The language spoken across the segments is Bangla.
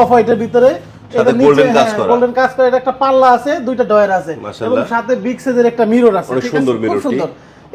অফ হোয়াইটের ভিতরে সাথে কাজ করা। গোল্ডেন কাজ করে এটা একটা পাল্লা আছে দুইটা ডয়ার আছে। এবং সাথে বিগ সাইজের একটা মিরর আছে সুন্দর সুন্দর।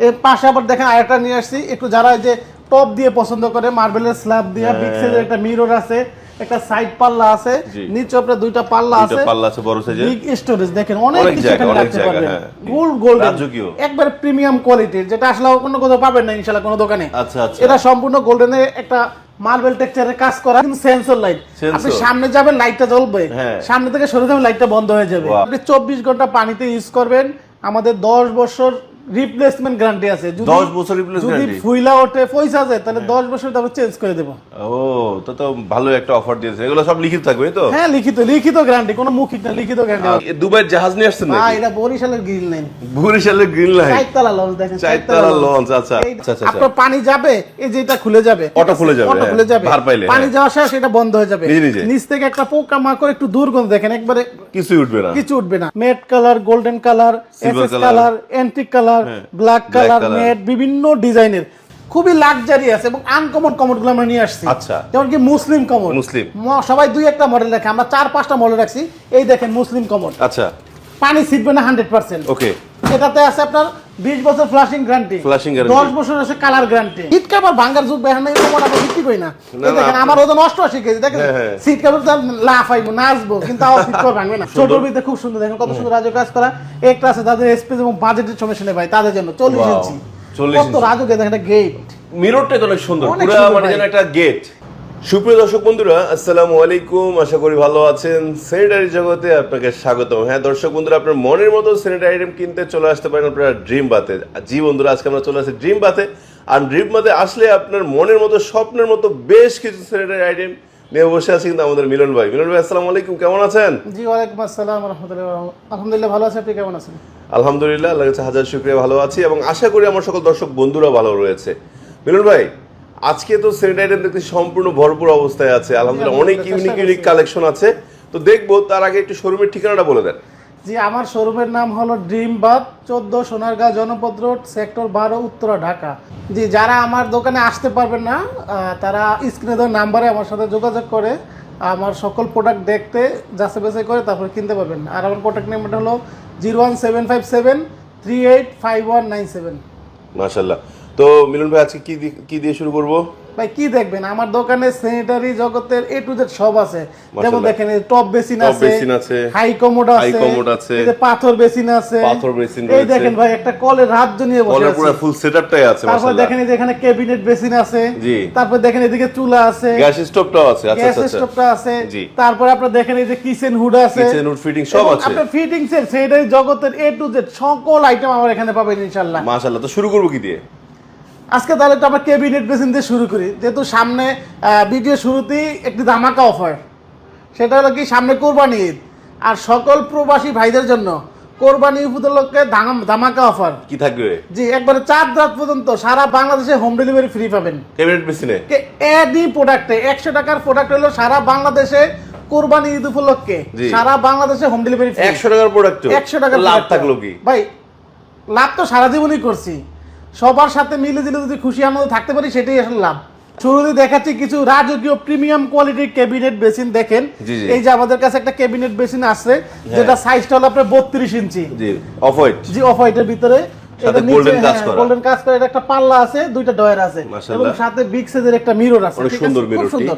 এর পাশে আবার দেখেন আরেকটা নিয়ে আসছি একটু যারা এই যে টপ দিয়ে পছন্দ করে মার্বেলের স্ল্যাব দিয়ে বিগ হ্যাঁ। সাইজের একটা মিরর আছে একটা সাইড পাল্লা আছে নিচে আপনার দুইটা পাল্লা আছে। পাল্লা আছে বড় সাইজের বিগ স্টোরেজ দেখেন অনেক কিছু এখানে অনেক রাখতে জায়গা, পারবেন। হ্যাঁ। গোল্ড গোল্ড রাজকীয়। একবার প্রিমিয়াম কোয়ালিটির যেটা আসলে অন্য কোথাও পাবেন না ইনশাআল্লাহ কোনো দোকানে। আচ্ছা, আচ্ছা। এটা সম্পূর্ণ গোল্ডেনের একটা মার্বেল টেক্সচারের কাজ করা কিন্তু সেন্সর লাইট আপনি সামনে যাবেন লাইটটা জ্বলবে। হ্যাঁ। সামনে থেকে সরে যাবেন লাইটটা বন্ধ হয়ে যাবে। আপনি চব্বিশ ঘণ্টা পানিতে ইউজ করবেন। আমাদের দশ বছর রিপ্লেসমেন্ট গ্যারান্টি আছে। যদি 10 বছর replace যদি ফুইলা ওঠে পয়সা যায় তাহলে দশ বছর তারপর চেঞ্জ করে দেবো। ও তো তো ভালো একটা অফার দিয়েছে। এগুলো সব লিখিত থাকবে তো? হ্যাঁ লিখিত লিখিত গ্যারান্টি কোনো মৌখিক না লিখিত গ্যারান্টি এ, দুবাইয়ের জাহাজ নিয়ে আসছেন হ্যাঁ নাকি এটা বরিশালের গ্রিল লাইন বরিশালের গ্রিন লাইন চারতলা লঞ্চ দেখেন চারতলা লঞ্চ, আচ্ছা। আচ্ছা, আচ্ছা, আপনার পানি যাবে এই যে এটা খুলে যাবে। অটো খুলে যাবে, অটো হ্যাঁ। খুলে যাবে। ভার পাইলে, পানি হ্যাঁ। যাওয়ার শেষ এটা বন্ধ হয়ে যাবে। নিচ থেকে একটা পোকা মাকড় একটু দুর্গন্ধ দেখেন একবারে কিছুই উঠবে না। কিছু উঠবে না। Matte colour golden colour SS colour antique colour হ্যাঁ, ব্ল্যাক কালার নেট বিভিন্ন ডিজাইনের। খুবই লাক্সারি আছে এবং আনকমন কমোডগুলো আমরা নিয়ে আসছি। আচ্ছা। যেমন কি মুসলিম কমোড মুসলিম। সবাই দুই একটা মডেল রাখে আমরা চার পাঁচটা মডেল রাখছি। এই দেখেন মুসলিম কমোড আচ্ছা। পানি ছিটবে না হান্ড্রেড পার্সেন্ট ওকে এটাতে আছে আপনার বিশ বছর ফ্লাশিং গ্যারান্টি। দশ বছর আছে কালার গ্যারান্টি সিট কাভার ভাঙ্গার যুগ বেহান নাই তোমার আমরা বিক্রি করি না। দেখেন। আমার ওজন অষ্টআশি কেজি দেখেন হ্যাঁ, হ্যাঁ। সিট কাভার তো লাফাইবো নাচবো কিন্তু সিট কাভার ভাঙবে না। ছোটর ভিতরে খুব সুন্দর দেখেন কত সুন্দর রাজক কাজ করা। একটা আছে তাদের স্পেস এবং বাজেটের সমস্যা নেই ভাই তাদের জন্য চল্লিশ Wow, ইঞ্চি। কত। রাজক দেখেন একটা গেট মিররটা তো অনেক সুন্দর পুরো মানে যেন একটা গেট সুপ্রিয় দর্শক বন্ধুরা আসসালামু আলাইকুম। আশা করি ভালো আছেন। স্যানিটারি জগতে আপনাকে স্বাগতম। হ্যাঁ দর্শক বন্ধুরা আপনার মনের মতো স্যানিটারি আইটেম কিনতে চলে আসতে পারেন আপনারা ড্রিম বাতে জি বন্ধুরা আজকে আমরা চলে আসি ড্রিম বাতে আর ড্রিম বাতে আসলে আপনার মনের মতো স্বপ্নের মতো বেশ কিছু স্যানিটারি আইটেম নিয়ে বসে আছি কিন্তু আমাদের মিলন ভাই। মিলন ভাই আসসালামু আলাইকুম। কেমন আছেন? জি ওয়ালাইকুম আসসালাম রহমতুল্লাহ। আলহামদুলিল্লাহ ভালো আছে। আপনি কেমন আছেন? আলহামদুলিল্লাহ আল্লাহ কাছে হাজার শুক্রিয়া ভালো আছি এবং আশা করি আমার সকল দর্শক বন্ধুরা ভালো রয়েছে। মিলন ভাই আজকে তো সেট আইটেম দেখতে সম্পূর্ণ ভরপুর অবস্থায় আছে আলহামদুলিল্লাহ। অনেক ইউনিক। ইউনিক কালেকশন আছে। তো দেখব তার আগে একটু শোরুমের ঠিকানাটা বলে দেন। জি আমার শোরুমের নাম হলো ড্রিম বাদ চোদ্দ সোনারগাঁ জনপদ রোড সেক্টর বারো উত্তরা ঢাকা। জি যারা আমার দোকানে আসতে পারবেন না তারা স্ক্রিনে দেওয়া নাম্বারে আমার সাথে যোগাযোগ করে আমার সকল প্রোডাক্ট দেখতে যাচাই বাছাই করে তারপরে কিনতে পারবেন। আর আমার প্রোডাক্ট নাম্বারটা হলো zero one seven five seven three eight five one nine seven. মাশাল্লাহ তো মিলন ভাই আজকে কি কি দিয়ে শুরু করব? ভাই কি দেখবেন? আমার দোকানে স্যানিটারি জগতের এ টু জেড সব আছে। যেমন দেখেন টপ বেসিন আছে basin আছে, হাই কমোড আছে commode আছে, এই যে পাথর বেসিন আছে। পাথর basin এই দেখেন ভাই একটা কলের রাজ্য নিয়ে বসে আছে। পুরো ফুল সেটআপটাই আছে তারপর দেখেন এই যে এখানে ক্যাবিনেট বেসিন আছে। জি। তারপর দেখেন এদিকে চুলা আছে। গ্যাস স্টোভটাও আছে আচ্ছা আচ্ছা আচ্ছা। স্টোভটা আছে। জি। তারপর আপনার দেখেন এই যে কিচেন হুড আছে। কিচেন উড ফিটিং সব আছে। আপনার ফিটিংস এর সেটাই জগতের এ টু জেড সকল আইটেম আমার এখানে পাবেন ইনশাআল্লাহ। মাশাল্লাহ তো শুরু করব কি দিয়ে? আজকে তাহলে তো আমরা ক্যাবিনেট বেসিন দিয়ে শুরু করি। যেহেতু সামনে ভিডিও শুরুতেই একটি ধামাকা অফার সেটা হলো কি সামনে কোরবানি ঈদ। আর সকল প্রবাসী ভাইদের জন্য কোরবানি উপলক্ষে ধামাকা অফার কি থাকবে? জি একবারে চার রাত পর্যন্ত সারা বাংলাদেশে হোম ডেলিভারি ফ্রি পাবেন। ক্যাবিনেট মেশিনে এডি প্রোডাক্টে একশো টাকার প্রোডাক্ট হলো সারা বাংলাদেশে কোরবানি ঈদ উপলক্ষে। সারা বাংলাদেশে হোম ডেলিভারি একশো টাকার প্রোডাক্ট একশো টাকার লাভ থাকল কি? ভাই লাভ তো সারা জীবনই করছি। সবার সাথে মিলে দিলে যদি খুশি আনন্দ থাকতে পারি সেটাই আসলে লাভ। শুরুতে দেখাচ্ছি কিছু রাজকীয় প্রিমিয়াম কোয়ালিটির ক্যাবিনেট বেসিন দেখেন। এই যে আমাদের কাছে একটা ক্যাবিনেট বেসিন আছে যেটা সাইজটা হলো আপনার বত্রিশ ইঞ্চি। জি অফ হোয়াইট জি অফ হোয়াইটের ভিতরে। গোল্ডেন কাজ করা। এটা একটা পাল্লা আছে দুইটা ডয়ার আছে। এবং সাথে বিগ সাইজের একটা মিরর আছে। সুন্দর। সুন্দর।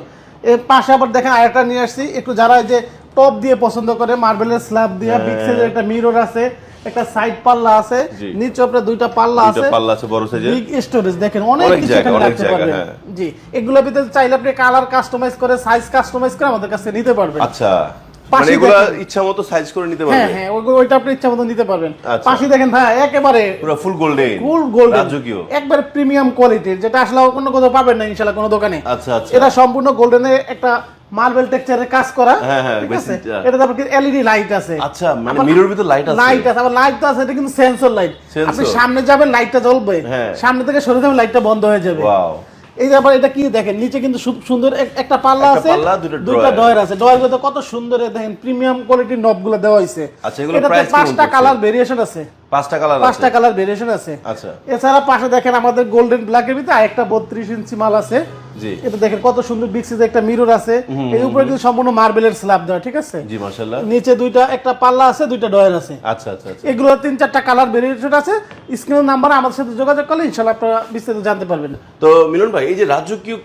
এর পাশে আবার দেখেন আরেকটা নিয়ে আসছি। একটু যারা এই যে টপ দিয়ে পছন্দ করে মার্বেলের স্ল্যাব দিয়ে বিগ হ্যাঁ। সাইজের একটা মিরর আছে একটা সাইড পাল্লা আছে নিচে আপনার দুইটা পাল্লা আছে। পাল্লা আছে বড় সাইজের বিগ স্টোরেজ দেখেন অনেক কিছু জায়গা, এখানে রাখতে পারবেন। হ্যাঁ। জি এগুলোর ভিতরে চাইলে আপনি কালার কাস্টমাইজ করে সাইজ কাস্টমাইজ করে আমাদের কাছে নিতে পারবেন। আচ্ছা মানে এগুলা ইচ্ছা মতো সাইজ করে নিতে হ্যাঁ হ্যাঁ ওইটা আপনি ইচ্ছা মতো নিতে পারবেন। আচ্ছা। পাশে দেখেন ভাই একেবারে পুরো ফুল গোল্ডেন ফুল গোল্ডেন রাজকীয়। একবার প্রিমিয়াম কোয়ালিটির যেটা আসলে অন্য কোথাও পাবেন না ইনশাআল্লাহ কোনো দোকানে। আচ্ছা আচ্ছা। এটা সম্পূর্ণ গোল্ডেনের একটা মার্বেল টেক্সচারের কাজ করা হ্যাঁ, হ্যাঁ, ঠিক আছে? এটা তারপর এলইডি লাইট আছে। আচ্ছা মানে মিরর ভিতর লাইট আছে। লাইট আছে আবার লাইট আছে এটা কিন্তু সেন্সর লাইট আপনি সামনে যাবেন লাইটটা জ্বলবে। হ্যাঁ। সামনে থেকে সরে যাবেন লাইটটা বন্ধ হয়ে যাবে। ওয়াও এই যে আবার এটা কি দেখেন নিচে কিন্তু খুব সুন্দর একটা পাল্লা আছে দুটো ডয়ার আছে। ডয়ারগুলো কত সুন্দর দেখেন প্রিমিয়াম কোয়ালিটির নবগুলো দেওয়া হয়েছে আচ্ছা, এগুলো price কেমন পাঁচটা কালার ভেরিয়েশন আছে। পাঁচটা কালার পাঁচটা কালার ভেরিয়েশন আছে। আচ্ছা। এছাড়া পাশে দেখেন আমাদের গোল্ডেন ব্ল্যাকের ভিতরে আরেকটা বত্রিশ ইঞ্চি মাল আছে। এটা দেখেন কত সুন্দর বিগ সাইজের একটা মিরর আছে। এই উপরে কিন্তু সম্পূর্ণ মার্বেলের স্ল্যাব দেওয়া ঠিক আছে? জি মাশাল্লাহ নিচে দুইটা একটা পাল্লা আছে দুইটা ডয়ার আছে। আচ্ছা আচ্ছা আচ্ছা। এগুলো তিন চারটা কালার ভেরিয়েশন আছে। স্ক্রিনের নাম্বার আমাদের সাথে যোগাযোগ করলে ইনশাল্লাহ আপনারা বিস্তারিত জানতে পারবেন। তো মিলন ভাই এই যে রাজকীয়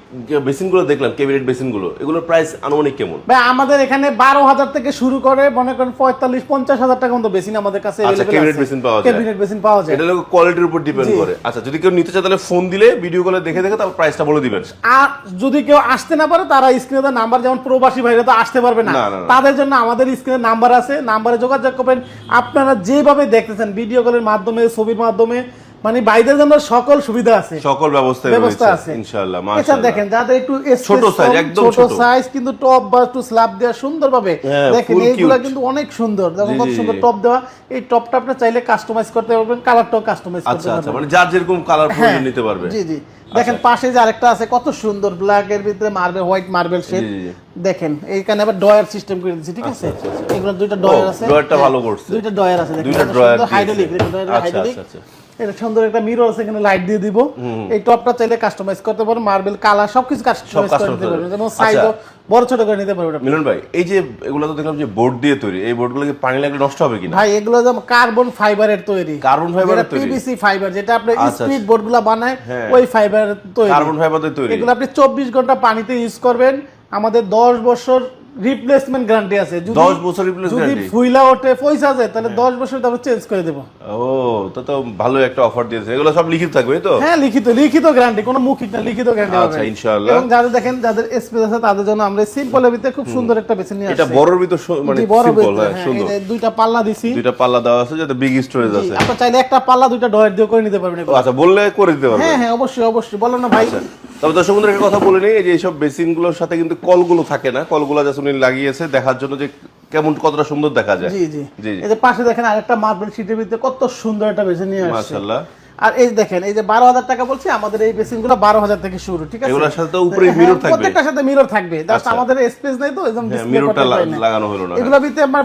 বেসিনগুলো দেখলাম ক্যাবিনেট বেসিনগুলো এগুলোর প্রাইস আনুমানিক কেমন? ভাই আমাদের এখানে বারো হাজার থেকে শুরু করে মনে করেন পঁয়তাল্লিশ পঞ্চাশ হাজার টাকা মতো বেসিন আমাদের কাছে আচ্ছা, cabinet basin পাওয়া যায়। ক্যাবিনেট বেসিন পাওয়া যায়। এটা লোক কোয়ালিটির উপর ডিপেন্ড করে। আচ্ছা যদি কেউ নিতে চায় তাহলে ফোন দিলে ভিডিও কলে দেখে দেখে তারপর প্রাইসটা বলে দিবেন। আর যদি কেউ আসতে না পারে তারা স্ক্রিনে নাম্বার যেমন প্রবাসী ভাইরা তো আসতে পারবে না। তাদের জন্য আমাদের স্ক্রিনে নাম্বার আছে। নাম্বারে যোগাযোগ করবেন। আপনারা যেভাবে দেখতেছেন ভিডিও কলের মাধ্যমে ছবির মাধ্যমে মানে বাইরের জন্য সকল সুবিধা আছে। সকল ব্যবস্থা ব্যবস্থা আছে। ইনশাআল্লাহ মাশাআল্লাহ। দেখেন যাদের একটু ছোট কম, একদম ছোট। সাইজ কিন্তু টপ বা একটু স্ল্যাব দেওয়া সুন্দরভাবে হ্যাঁ, দেখেন এইগুলা কিন্তু অনেক সুন্দর দেখেন কত সুন্দর টপ দেওয়া। এই টপটা আপনি চাইলে কাস্টমাইজ করতে পারবেন কালারটাও কাস্টমাইজ করতে আচ্ছা আচ্ছা মানে যার যেরকম কালার হ্যাঁ, প্রয়োজন নিতে পারবে। জি জি। দেখেন পাশে যে আরেকটা আছে কত সুন্দর ব্ল্যাক এর ভিতরে মার্বেল হোয়াইট মার্বেল শেড। দেখেন এইখানে আবার ডয়ার সিস্টেম করে দিয়েছি ঠিক আছে? আচ্ছা, আচ্ছা, এগুলো দুইটা ডয়ার আছে। ডয়ারটা হ্যাঁ, ভালো করছে। দুইটা ডয়ার আছে দেখেন দুইটা ডয়ার হাইড্রোলিক। আচ্ছা, আচ্ছা, আচ্ছা। এটা সুন্দর একটা মিরর আছে এখানে লাইট দিয়ে দিব। এই টপটা চাইলে কাস্টমাইজ করতে পারো মার্বেল কালার সবকিছু কাস্টমাইজ করে custom পারবেন যেমন আচ্ছা। সাইজও বড় ছোট করে নিতে পারবেন মিলন ভাই এই যে এগুলো তো দেখলাম যে বোর্ড দিয়ে তৈরি এই বোর্ডগুলো কি পানি লাগলে নষ্ট হবে কিনা? ভাই এগুলো কার্বন ফাইবারের তৈরি। এর তৈরি? পিভিসি ফাইবার যেটা আপনি আচ্ছা, স্পিড বোর্ডগুলো বানায় হ্যাঁ। ওই ফাইবার তৈরি। কার্বন ফাইবার তৈরি। এগুলো আপনি চব্বিশ ঘণ্টা পানিতে ইউজ করবেন। আমাদের দশ বছর রিপ্লেসমেন্ট গ্যারান্টি আছে। যদি 10 বছর replace যদি ফুইলা ওঠে পয়সা যায় তাহলে দশ বছর তারপর চেঞ্জ করে দেবো। ও তো তো ভালো একটা অফার দিয়েছে। এগুলো সব লিখিত থাকবে তো? হ্যাঁ লিখিত লিখিত গ্যারান্টি কোনো মৌখিক না লিখিত গ্যারান্টি আচ্ছা, ইনশাআল্লাহ। এবং যাদের দেখেন যাদের স্পেস আছে তাদের জন্য আমরা সিম্পলের ভিতরে খুব সুন্দর একটা বেছে নিয়ে এটা আসছি। বড়র ভিতর মানে সিম্পল হ্যাঁ হ্যাঁ, সুন্দর। এই দুইটা পাল্লা দিছি। দুইটা পাল্লা দেওয়া আছে যাতে বিগ স্টোরেজ আছে। আপনার চাইলে একটা পাল্লা দুইটা ডয়ার দিয়ে করে নিতে পারবেন আচ্ছা বললে করে দিতে পারবে হ্যাঁ হ্যাঁ অবশ্যই অবশ্যই বলো না ভাই। তবে দর্শক বন্ধুরা কথা বলে নিই এই যে এইসব বেসিনগুলোর সাথে কিন্তু কলগুলো থাকে না কলগুলো জাস্ট উনি লাগিয়েছে দেখার জন্য যে কেমন কতটা সুন্দর দেখা যায়। জি জি। এই যে পাশে দেখেন আরেকটা মার্বেল শীটের ভিতরে কত সুন্দর একটা বেসিন নিয়ে আসছে। মাশাআল্লাহ। আর এই দেখেন এই যে বারো হাজার টাকা বলছি আমাদের এই বেসিনগুলো বারো হাজার থেকে শুরু ঠিক আছে? এগুলোর সাথে তো উপরে হ্যাঁ, mirror থাকবে। প্রত্যেকটার সাথে মিরর থাকবে। জাস্ট আচ্ছা। আমাদের স্পেস নাই তো একদম হ্যাঁ, mirrorটা লাগানো হলো না। এগুলোর ভিতরে আমার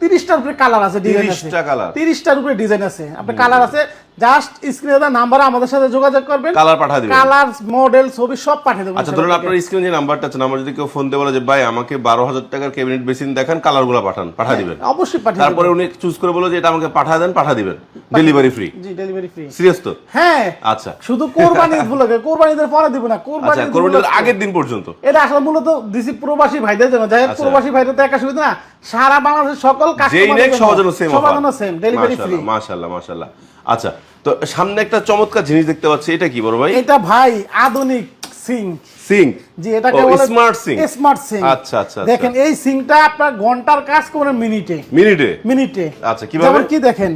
তিরিশটার উপরে কালার আছে ডিজাইন আছে। 30টা colour? তিরিশটার উপরে ডিজাইন আছে। আপনার কালার আছে জাস্ট স্ক্রিনে দেওয়া নাম্বার আমাদের সাথে যোগাযোগ করবেন। কালার পাঠা দিবেন। কালার মডেল ছবি সব পাঠিয়ে দেবো আচ্ছা ধরুন আপনার স্ক্রিনে যে নাম্বারটা আছে নাম্বার যদি কেউ ফোন দিয়ে বলে যে ভাই আমাকে বারো হাজার টাকার ক্যাবিনেট বেসিন দেখান কালারগুলো পাঠান পাঠা দিবেন। অবশ্যই পাঠিয়ে দেবো। তারপরে উনি চুজ করে বলে যে এটা আমাকে পাঠা দেন পাঠা দিবেন। ডেলিভারি ফ্রি জি ডেলিভারি ফ্রি সিরিয়াস তো? হ্যাঁ। আচ্ছা। শুধু কোরবানি উপলক্ষে কোরবানিদের পরে দিব না আচ্ছা কোরবানি কোরবানির আগের দিন পর্যন্ত। এটা আসলে মূলত দিছি প্রবাসী ভাইদের জন্য। যাই আচ্ছা। প্রবাসী ভাইদের তো একা সুবিধা না। সারা বাংলাদেশের সকল যেই নেক সবার জন্য সেম সবার জন্য সেম ডেলিভারি ফ্রি মাশাআল্লাহ মাশাআল্লাহ। আচ্ছা তো সামনে একটা চমৎকার জিনিস দেখতে পাচ্ছি এটা কি বড় ভাই? এটা ভাই আধুনিক সিং। সিঙ্ক জি এটাকে বলে স্মার্ট সিঙ্ক স্মার্ট সিং। আচ্ছা, আচ্ছা, দেখেন এই সিংটা আপনার ঘণ্টার কাজ করে মিনিটে। মিনিটে? মিনিটে। আচ্ছা, কীভাবে? যেমন কি দেখেন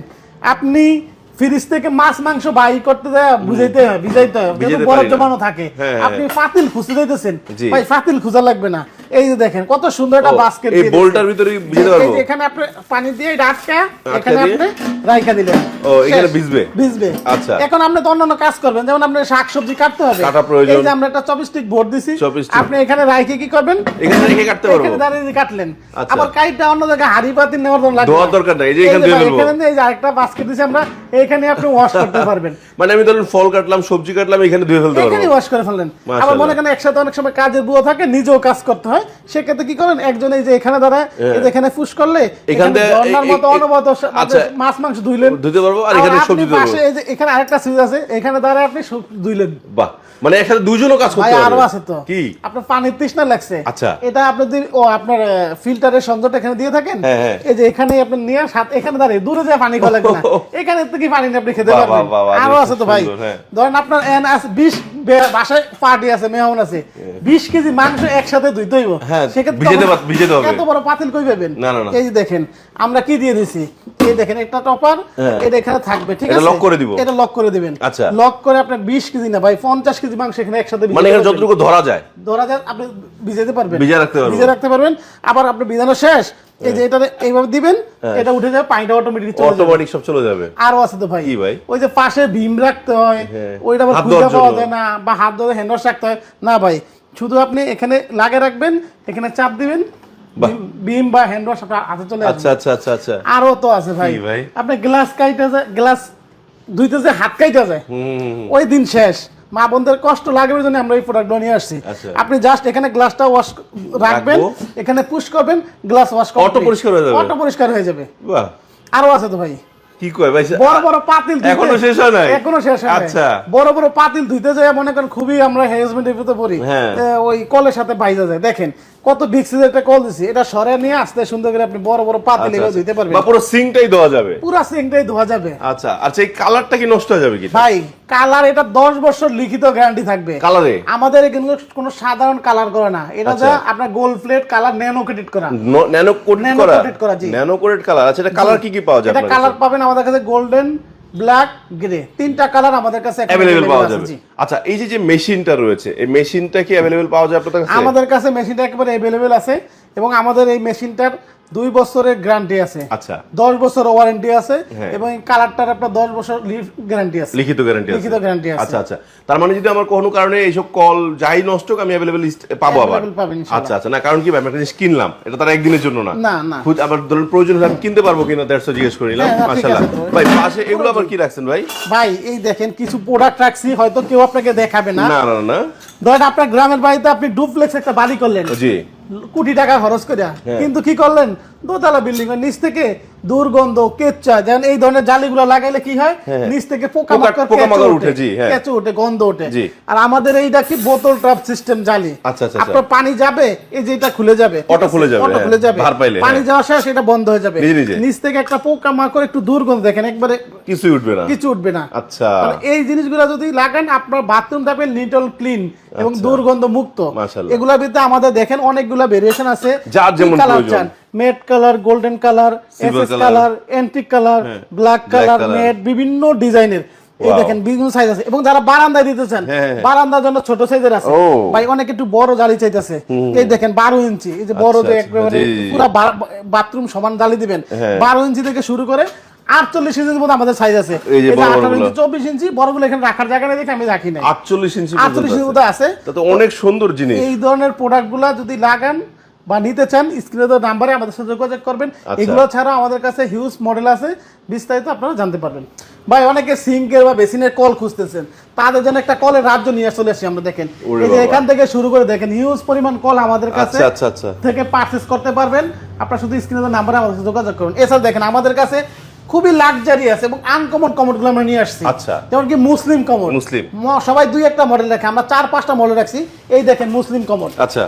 আপনি ফ্রিজ থেকে মাছ মাংস বাই করতে যায় বুঝাইতে হয় ভিজাইতে হয়। বরফ জমানো থাকে। হ্যাঁ, হ্যাঁ। আপনি পাতিল খুঁজতে যাইতেছেন। ভাই পাতিল খুঁজা লাগবে না। এই যে দেখেন কত সুন্দর একটা বাস্কেট এই বোলটার ভিতরেই ভিজাতে পারব? এখানে আপনি পানি দিয়ে রাখা এখানে আপনি রাইখা দিলেন। ও, এখানে ভিজবে? ভিজবে। আচ্ছা। এখন আপনি তো অন্যান্য কাজ করবেন। যেমন আপনি শাকসবজি কাটতে হবে। কাটা প্রয়োজন। এই যে আমরা একটা চপস্টিক বোর্ড দিছি। আপনি এখানে রাইখে কি করবেন? এখানে রেখে কাটতে পারব? এখানে দাঁড়িয়ে কাটলেন। আচ্ছা। আবার কাইটা অন্য জায়গায় হাড়ি পাতিল নেওয়ার জন্য লাগবে দরকার নাই, এই যে এখানে দিয়ে এখানে এই যে আরেকটা বাস্কেট দিছি আমরা। এখানে আপনি ওয়াশ করতে পারবেন। মানে আমি ধরুন ফল কাটলাম সবজি কাটলাম এখানে ধুয়ে ফেলতে এখানে ওয়াশ করে ফেললেন। আবার মনে করেন একসাথে অনেক সময় কাজের বুয়া থাকে নিজেও কাজ করতে হয়। সেক্ষেত্রে কি করেন একজন এই যে এখানে দাঁড়ায় এই যে এখানে ফুস করলে এখানে ঝর্ণার মতো অনবরত আচ্ছা। মাছ মাংস ধুইলেন। ধুতে পারব আর এখানে সবজি ধুতে পাশে এই যে এখানে আরেকটা সুইচ আছে এখানে দাঁড়ায় আপনি সব ধুইলেন। বাহ মানে একসাথে দুজনও কাজ করতে আরও আছে তো। কি? আপনার পানির তৃষ্ণা লাগছে। আচ্ছা। এটা আপনি ও আপনার ফিল্টারের সংযোগটা এখানে দিয়ে থাকেন হ্যাঁ, হ্যাঁ। এই যে এখানে আপনি নিয়ে সাত এখানে দাঁড়িয়ে দূরে যে পানি না এখানে থেকে পানি নিয়ে আপনি খেতে পারবেন আরও আছে তো ভাই হ্যাঁ। ধরেন আপনার এন আছে বিশ বাসায় পার্টি আছে মেহমান আছে বিশ কেজি মাংস একসাথে ধুইতে হইব হ্যাঁ, সেক্ষেত্রে। এত বড় পাতিল কই পাবেন। এই দেখেন আমরা কি দিয়ে দিছি এই দেখেন একটা টপার হ্যাঁ। এটা এখানে থাকবে ঠিক আছে লক করে দিব? এটা লক করে দিবেন আচ্ছা। লক করে আপনার বিশ কেজি না ভাই পঞ্চাশ কেজি মাংস এখানে একসাথে মানে এখানে যতটুকু ধরা যায় ধরা যাক আপনি ভিজাতে পারবেন ভিজিয়ে রাখতে পারব। ভিজিয়ে রাখতে পারবেন আবার আপনি ভিজানো শেষ এই যে এটা এইভাবে দিবেন এটা উঠে যাবে পানিটা অটোমেটিক চলে অটোমেটিক সব চলে যাবে। আরও আছে তো ভাই। ভাই? ওই যে পাশে ভীম রাখতে হয় হ্যাঁ। ওইটা আবার খুঁজে পাওয়া যায় না বা হাত ধরে হ্যান্ড রাখতে হয়। না ভাই শুধু আপনি এখানে লাগে রাখবেন এখানে চাপ দিবেন ভীম- ভীম বা হ্যান্ড ওয়াশ আপনার হাতে চলে আচ্ছা আচ্ছা আচ্ছা আচ্ছা। আরও তো আছে ভাই। ভাই? আপনি গ্লাস কাইটা যায় গ্লাস ধুইতে যে হাত কাইটা যায় ওই দিন শেষ। মা বোনদের কষ্ট লাগবে জন্য আমরা এই প্রোডাক্টটা নিয়ে আসছি আচ্ছা। আপনি জাস্ট এখানে গ্লাসটা ওয়াশ রাখবেন এখানে পুশ করবেন গ্লাস ওয়াশ অটো পরিষ্কার হয়ে যাবে? অটো পরিষ্কার হয়ে যাবে বাহ আরও আছে তো ভাই কি কয় ভাই বড় বড় পাতিল এখনও শেষ হয় নাই? এখনও শেষ হয়। আচ্ছা। বড় বড় পাতিল ধুইতে যায় মনে করেন খুবই আমরা হ্যারাসমেন্টের ভিতরে পড়ি হ্যাঁ। ওই কলের সাথে বাইজা যায় দেখেন কত বিগ সাইজের একটা কল দিছি এটা সরে নিয়ে আসতে সুন্দর করে আপনি বড় বড় পাতিল আচ্ছা, আচ্ছা। পারবেন। বা পুরো সিংটাই দেওয়া যাবে। পুরা সিংটাই ধোয়া যাবে। আচ্ছা আচ্ছা এই কালারটা কি নষ্ট হয়ে যাবে কি? ভাই কালার এটা দশ বছর লিখিত গ্যারান্টি থাকবে। কালারে আমাদের এখানে কোনো সাধারণ কালার করে না। এটা আচ্ছা। যা আপনার gold plate colour nano credit করা। ন্যানো কোট Nano করা। coated করা, জি। ন্যানো কোটেড কালার আচ্ছা এটা কালার কি কি পাওয়া যায় এটা কালার পাবেন আমাদের কাছে গোল্ডেন ব্ল্যাক গ্রে। তিনটা কালার আমাদের কাছে अवेलेबल পাওয়া যাবে। আচ্ছা এই যে যে মেশিনটা রয়েছে এই মেশিনটা কি অ্যাভেলেবেল পাওয়া যায় আপনাদের কাছে? আমাদের কাছে মেশিনটা একেবারে अवेलेबल আছে। এবং আমাদের এই মেশিনটার দুই বছরের গ্যারান্টি আছে। আচ্ছা। দশ বছর ওয়ারেন্টি আছে হ্যাঁ। এবং কালারটার আপনার দশ বছর গ্যারান্টি আছে। লিখিত গ্যারান্টি লিখিত guarantee আছে। আচ্ছা আচ্ছা। তার মানে যদি আমার কোনো কারণে এইসব কল যাই নষ্ট আমি অ্যাভেলেবেল পাবো আবার। আচ্ছা আচ্ছা। না কারণ কি ভাই আমি একটা জিনিস কিনলাম। এটা তার একদিনের জন্য না। না, না। খুদ আবার ধরুন প্রয়োজন হলে আমি কিনতে পারব কিনা দেড়শো জিজ্ঞেস করে নিলাম হ্যাঁ, হ্যাঁ, মাশাআল্লাহ। ভাই পাশে এগুলো আবার কি রাখছেন ভাই? ভাই এই দেখেন কিছু প্রোডাক্ট রাখছি হয়তো কেউ আপনাকে দেখাবে না। না না না। ধরেন আপনার গ্রামের বাড়িতে আপনি ডুপ্লেক্স একটা বাড়ি করলেন। জি। কোটি টাকা খরচ করে হ্যাঁ। কিন্তু কি করলেন দোতলা বিল্ডিং এর নিচ থেকে দুর্গন্ধ কেচ্চা যেমন এই ধরনের জালিগুলো লাগাইলে কি হয় হ্যাঁ। নিচ থেকে পোকা মাকড় পোকামাকড় উঠে, জি, হ্যাঁ। কেঁচো উঠে গন্ধ ওঠে আর আমাদের এইটা কি বোতল ট্রাপ সিস্টেম জালি আচ্ছা, আচ্ছা, আপনার পানি যাবে এই যে এটা খুলে যাবে অটো খুলে যাবে, অটো হ্যাঁ। খুলে যাবে ভার পাইলে, পানি হ্যাঁ। যাওয়া শেষ এটা বন্ধ হয়ে যাবে। নিচ থেকে একটা পোকা মাকড় একটু দুর্গন্ধ দেখেন একবারে কিছু উঠবে না কিছু উঠবে না আচ্ছা এই জিনিসগুলো যদি লাগান আপনার বাথরুম থাকবে নিটল ক্লিন এবং আচ্ছা। দুর্গন্ধ মুক্ত। এগুলোর ভিতরে আমাদের দেখেন অনেকগুলা ভেরিয়েশন আছে যার যেমন প্রয়োজন। Matte colour golden colour SS colour antique colour হ্যাঁ, ব্ল্যাক কালার মেট বিভিন্ন ডিজাইনের। এই দেখেন বিভিন্ন সাইজ আছে। এবং যারা বারান্দায় দিতে চান হ্যাঁ, হ্যাঁ। বারান্দার জন্য ছোট সাইজের আছে। ভাই অনেক একটু বড় জালি চাইতেছে। এই দেখেন বারো ইঞ্চি। এই যে বড় আচ্ছা, যে আচ্ছা, একেবারে। পুরো বাথরুম সমান জালি দিবেন। বারো ইঞ্চি থেকে শুরু করে আটচল্লিশ ইঞ্চির মধ্যে আমাদের সাইজ আছে। এই যে এই যে বড় 18 বড়গুলো। ইঞ্চি চব্বিশ ইঞ্চি বড়গুলো এখানে রাখার জায়গা নেই দেখে আমি রাখি নাই। আটচল্লিশ ইঞ্চি আটচল্লিশ ইঞ্চির মধ্যে আছে। অনেক সুন্দর জিনিস। এই ধরনের প্রোডাক্টগুলো যদি লাগান বা নিতে চান স্ক্রিনে তো নাম্বারে আমাদের সাথে যোগাযোগ করবেন। আচ্ছা। এগুলো ছাড়া আমাদের কাছে হিউজ মডেল আছে বিস্তারিত আপনারা জানতে পারবেন। ভাই অনেকে সিঙ্কের বা বেসিনের কল খুঁজতেছেন। তাদের জন্য একটা কলের রাজ্য নিয়ে চলে আসি আমরা দেখেন। এই যে এখান থেকে শুরু করে দেখেন হিউজ পরিমাণ কল আমাদের কাছে আচ্ছা আচ্ছা। আচ্ছা থেকে পারচেস করতে পারবেন। আপনারা শুধু স্ক্রিনে নাম্বারে আমাদের সাথে যোগাযোগ করুন। এছাড়া দেখেন আমাদের কাছে খুবই লাক্সারি আছে এবং আনকমন কমোডগুলো আমরা নিয়ে আসছি। আচ্ছা। যেমন কি মুসলিম কমোড মুসলিম। সবাই দুই একটা মডেল রাখে আমরা চার পাঁচটা মডেল রাখছি। এই দেখেন মুসলিম কমোড আচ্ছা।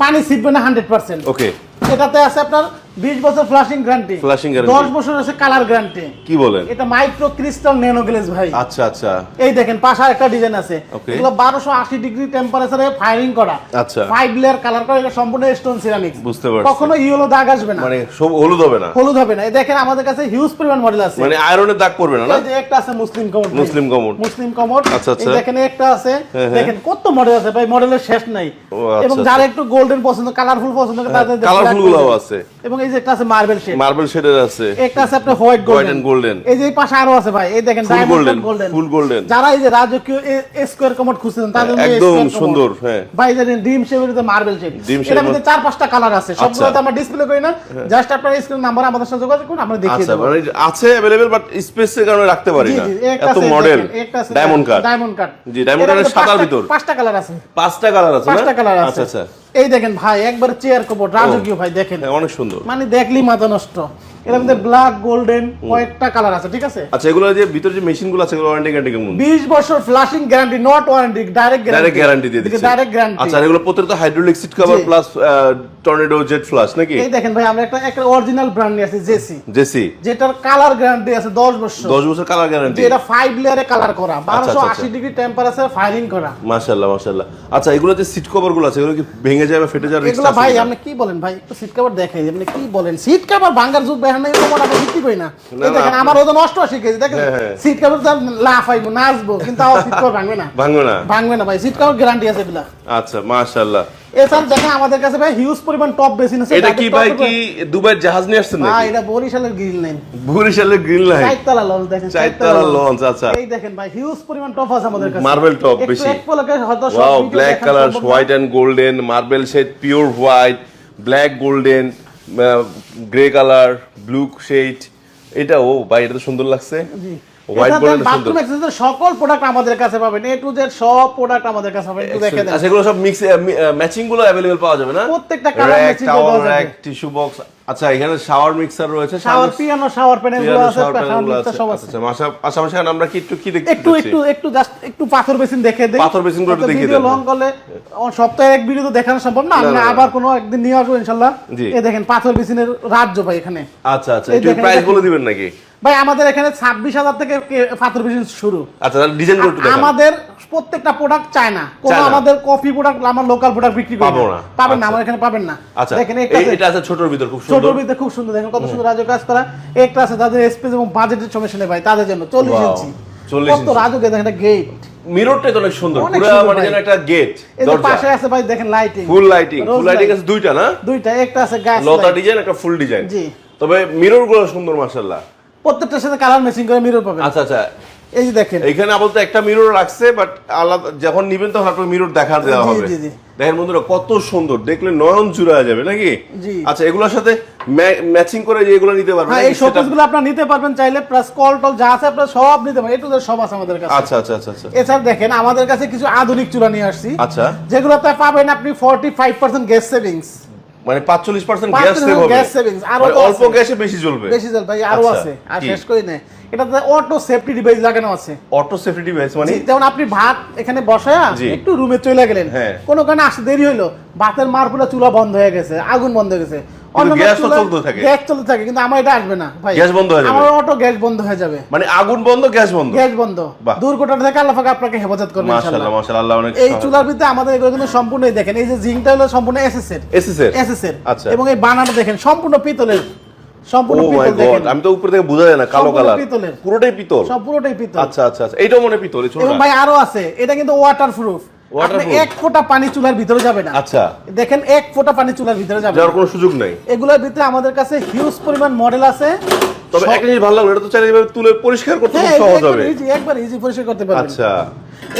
পানি ছিটবে না হান্ড্রেড পার্সেন্ট ওকে এটাতে আছে আপনার বিশ বছর ফ্লাশিং গ্যারান্টি guarantee। দশ বছর আছে কালার গ্যারান্টি কি বলেন? এটা মাইক্রো ক্রিস্টাল ন্যানো গ্লেজ ভাই। আচ্ছা আচ্ছা। এই দেখেন পাশে একটা ডিজাইন আছে। এগুলো বারোশো আশি ডিগ্রি টেম্পারেচারে ফায়ারিং করা। আচ্ছা। ফাইভ লেয়ার কালার করা এটা সম্পূর্ণ স্টোন সিরামিক্স বুঝতে পারছি। কখনো ইয়েলো দাগ আসবে না। মানে সব হলুদ হবে না? হলুদ হবে না। এই দেখেন আমাদের কাছে হিউজ পরিমাণ মডেল আছে। মানে আয়রনের দাগ পড়বে না না? এই যে একটা আছে Muslim commode Muslim commode Muslim commode আচ্ছা, আচ্ছা। এই দেখেন একটা আছে। হ্যাঁ, হ্যাঁ। দেখেন কত মডেল আছে ভাই মডেলের শেষ নাই। আচ্ছা, এবং আচ্ছা। যারা একটু গোল্ডেন পছন্দ কালারফুল পছন্দ করে তাদের কালারফুল গুলাও আছে। এবং এই যে একটা আছে মার্বেল শেড মার্বেল শেডের আছে। একটা আছে আপনার হোয়াইট গোল্ডেন golden। এই যে পাশে আরও আছে ভাই এই দেখেন ডায়মন্ড গোল্ডেন full golden। যারা এই যে রাজকীয় স্কোয়ার কমোড খুঁজছেন তাদের জন্য একদম সুন্দর, হ্যাঁ। ভাই জানেন ড্রিম শেপের ভিতরে মার্বেল শেড এটার মধ্যে চার পাঁচটা কালার আছে। সবগুলো আচ্ছা। তো আমরা ডিসপ্লে করি না। জাস্ট আপনার স্ক্রিন নাম্বার আমাদের সাথে যোগাযোগ করুন আমরা দেখিয়ে আচ্ছা মানে আছে অ্যাভেলেবেল বাট স্পেসের কারণে রাখতে পারি না। এত মডেল দেখেন, ডায়মন্ড কাট ডায়মন্ড কাট জি, card এর সাদার ভিতর। পাঁচটা কালার আছে। পাঁচটা কালার আছে পাঁচটা কালার আছে। আচ্ছা আচ্ছা। এই দেখেন ভাই একবার চেয়ার কবর রাজকীয় ভাই দেখেন। হ্যাঁ অনেক সুন্দর। মানে দেখলি মাথা নষ্ট। এর মধ্যে ব্ল্যাক গোল্ডেন কয়েকটা কালার আছে ঠিক আছে? আচ্ছা এগুলো যে ভিতরে যে আছে এগুলো ওয়ারেন্টি গ্যারান্টি কেমন? বছর flushing guarantee not warranty direct direct guarantee দিয়ে দিচ্ছে। ডাইরেক্ট গ্যারান্টি আচ্ছা আর এগুলো প্রত্যেকটা hydraulic seat cover plus tornado jet flush নাকি? এই দেখেন ভাই আমরা একটা একটা অরিজিনাল ব্র্যান্ড নিয়ে আসি জেসি জেসি যেটার কালার গ্যারান্টি আছে 10 বছর। 10 বছর কালার গ্যারান্টি যেটা ফাইভ লেয়ারে কালার করা আচ্ছা, 1280 আচ্ছা। ডিগ্রি টেম্পারেচার ফায়ারিং করা। মাশাআল্লাহ মাশাআল্লাহ। আচ্ছা এগুলো যে সিট কভারগুলো আছে এগুলো কি ভেঙে যায় বা ফেটে যায় রিস্ক এগুলো আছে ভাই আপনি কি বলেন ভাই? একটু সিট কভার দেখাই আপনি কি বলেন? সিট কভার ভাঙার যুগ বেহান নাই এরকম আমরা বিক্রি করি না। এই দেখেন আমার ওজন অষ্টআশি কেজি দেখেন। হ্যাঁ, হ্যাঁ। সিট কভার তো লাফাইবো নাচবো কিন্তু আমার সিট কভার ভাঙবে না। ভাঙবে না। ভাঙবে না ভাই সিট কভার গ্যারান্টি আছে এগুলা। আচ্ছা মাশাআল্লাহ। এছাড়া দেখেন আমাদের কাছে ভাই হিউজ পরিমাণ টপ বেসিন আছে। এটা কি ভাই কি দুবাইয়ের জাহাজ নিয়ে আসছেন নাকি? এটা বরিশালের লাইন বরিশালের গ্রিন লাইন চারতলা লঞ্চ দেখেন চারতলা লঞ্চ, আচ্ছা। এই দেখেন ভাই হিউজ পরিমাণ টপ আছে আমাদের কাছে। Top একটু বেশি। এক পলকে হয়তো সব wow black colour white and golden marble shade pure white black golden grey colour blue shade এটা ও ভাই এটা তো সুন্দর লাগছে। জি। হোয়াইট বোর্ড সুন্দর। বাথরুম অ্যাক্সেসরিজ সকল প্রোডাক্ট আমাদের কাছে পাবেন। এ টু জেড সব প্রোডাক্ট আমাদের কাছে পাবেন। একটু দেখে দেন। আচ্ছা সব মিক্স ম্যাচিংগুলো অ্যাভেলেবল পাওয়া যাবে না? প্রত্যেকটা colour র‍্যাক matching করে টাওয়ার দেওয়া যাবে। র‍্যাক টিস্যু বক্স আচ্ছা এখানে শাওয়ার মিক্সার রয়েছে শাওয়ার পিয়ানো শাওয়ার প্যানেলগুলো আছে শাওয়ার শাওয়ার মিক্সার সব আচ্ছা আছে। আচ্ছা পাশাপাশি আমরা কি একটু কি দেখতে একটু একটু একটু জাস্ট একটু পাথর বেসিন দেখে দেই। পাথর দেখিয়ে লং করলে সপ্তাহে এক ভিডিও তো দেখানো সম্ভব না। আমি আবার কোনো একদিন নিয়ে আসব ইনশাল্লাহ। এই দেখেন পাথর বেসিনের রাজ্য ভাই এখানে। আচ্ছা আচ্ছা একটু প্রাইস বলে দিবেন নাকি? ভাই আমাদের এখানে ছাব্বিশ হাজার থেকে কে- পাথর বেসিন শুরু। আচ্ছা ডিজাইন আমাদের প্রত্যেকটা প্রোডাক্ট চায় না কোনো। আমাদের কফি প্রোডাক্ট আমার লোকাল প্রোডাক্ট বিক্রি করি পাবো না। পাবেন না আচ্ছা। আমার এখানে পাবেন না। আচ্ছা দেখেন এটা আছে ছোটর ভিতর খুব সুন্দর। বিতে খুব সুন্দর দেখেন কত সুন্দর রাজু কাজ করা। একটা আছে তাদের স্পেস এবং বাজেটের সমস্যা নেই ভাই তাদের জন্য। চল্লিশ Wow, ইঞ্চি। 40 কত। রাজু দেখেন একটা গেট মিররটা তো অনেক সুন্দর পুরো মানে যেন একটা গেট দরজা। পাশে আছে ভাই দেখেন lighting full lighting full lighting আছে দুইটা না? দুইটা একটা আছে গ্যাস লতা ডিজাইন একটা ফুল ডিজাইন জি। তবে মিররগুলো সুন্দর মাশাআল্লাহ। প্রত্যেকটার সাথে কালার ম্যাচিং করে মিরর পাবেন। আচ্ছা আচ্ছা। এই যে দেখেন। এইখানে আপাতত একটা মিরর রাখছে বাট আলাদা যখন নিবেন তখন আপনার মিরর দেখা দেওয়া হবে। জি, জি। দেখেন বন্ধুরা কত সুন্দর। দেখলে নয়ন জুড়া যাবে নাকি? জি। আচ্ছা এগুলোর সাথে ম্যাচিং করে যে এগুলো নিতে পারবেন হ্যাঁ এই সেটা- শোকেসগুলো আপনারা নিতে পারবেন চাইলে প্লাস কল টল যা আছে আপনারা সব নিতে পারেন একটু সব আছে আমাদের কাছে। আচ্ছা আচ্ছা আচ্ছা আচ্ছা। এছাড়া দেখেন আমাদের কাছে কিছু আধুনিক চুলা নিয়ে আসছি। আচ্ছা। যেগুলোতে পাবেন আপনি forty five percent gas savings মানে পাঁচচল্লিশ পার্সেন্ট 45% গ্যাস সেভ হবে। গ্যাস সেভিংস আরও অল্প গ্যাসে বেশি জ্বলবে। বেশি জ্বলবে ভাই আরও আচ্ছা, আছে। আর শেষ করি না। এটাতে অটো সেফটি ডিভাইস লাগানো আছে। অটো সেফটি ডিভাইস মানে? যেমন আপনি ভাত এখানে বসায়া। একটু রুমে চলে গেলেন। হ্যাঁ। কোনো কারণে আসতে দেরি হলো ভাতের মার পুরো চুলা বন্ধ হয়ে গেছে আগুন বন্ধ হয়ে গেছে। গ্যাস তো চলতে থাকে। গ্যাস চলতে থাকে কিন্তু আমার এটা আসবে না ভাই। গ্যাস বন্ধ হয়ে যাবে। আমার অটো গ্যাস বন্ধ হয়ে যাবে। মানে আগুন বন্ধ গ্যাস বন্ধ? গ্যাস বন্ধ। দুর্ঘটনা থেকে আল্লাহ পাক আপনাকে হেফাজত করবে মাশাআল্লাহ মাশাআল্লাহ অনেক এই চুলার ভিতরে আমাদের এগুলো কিন্তু সম্পূর্ণ দেখেন এই যে জিংটা হলো সম্পূর্ণ এসএস এর এসএস এর এসএস এর আচ্ছা। এবং এই বানাটা দেখেন সম্পূর্ণ পিতলের সম্পূর্ণ পিতল দেখেন। আমি তো উপর থেকে বোঝা যায় না কালো কালার। পিতলের। পুরোটাই পিতল? সম্পূর্ণটাই পিতল। আচ্ছা আচ্ছা আচ্ছা এইটাও মনে পিতল ভাই আরও আছে এটা কিন্তু ওয়াটার প্রুফ? এক ফোঁটা পানি চুলার ভিতরে যাবে না। আচ্ছা। দেখেন এক ফোঁটা পানি চুলার ভিতরে যাবে। যাওয়ার কোনো সুযোগ নাই। এগুলোর ভিতরে আমাদের কাছে হিউজ পরিমাণ মডেল আছে। তবে একটা জিনিস ভালো লাগল এটা তো চাইলে এভাবে তুলে পরিষ্কার করতে হ্যাঁ খুব সহজ হবে। ইজি একবার ইজি পরিষ্কার করতে পারবেন। আচ্ছা।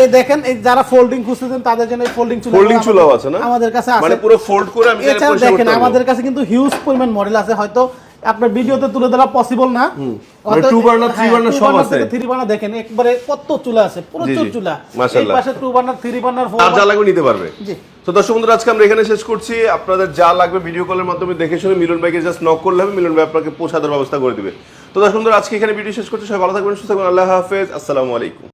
এই দেখেন এই যারা ফোল্ডিং খুঁজতেছেন তাদের জন্য ফোল্ডিং চুলা ফোল্ডিং চুলাও আছে না? আমাদের কাছে আছে। মানে পুরো ফোল্ড করে আমি দেখেন আমাদের কাছে কিন্তু হিউজ পরিমাণ মডেল আছে। হয়তো আপনার ভিডিওতে তুলে ধরা পসিবল না। মানে two burner, three সব আছে। থ্রি বার্নার দেখেন একবারে কত চুলা আছে প্রচুর চুলা। এই পাশে two burner three burner four যা লাগবে নিতে পারবে। জি। তো দর্শক বন্ধুরা আজকে আমরা এখানে শেষ করছি। আপনাদের যা লাগবে ভিডিও কলের মাধ্যমে দেখে শুনে মিলন ভাইকে জাস্ট নক করলে হবে মিলন ভাই আপনাকে পৌঁছানোর ব্যবস্থা করে দিবে। তো দর্শক বন্ধুরা আজকে এখানে ভিডিও শেষ করছি। সবাই ভালো থাকবেন সুস্থ থাকবেন। আল্লাহ হাফেজ। আসসালামু আলাইকুম।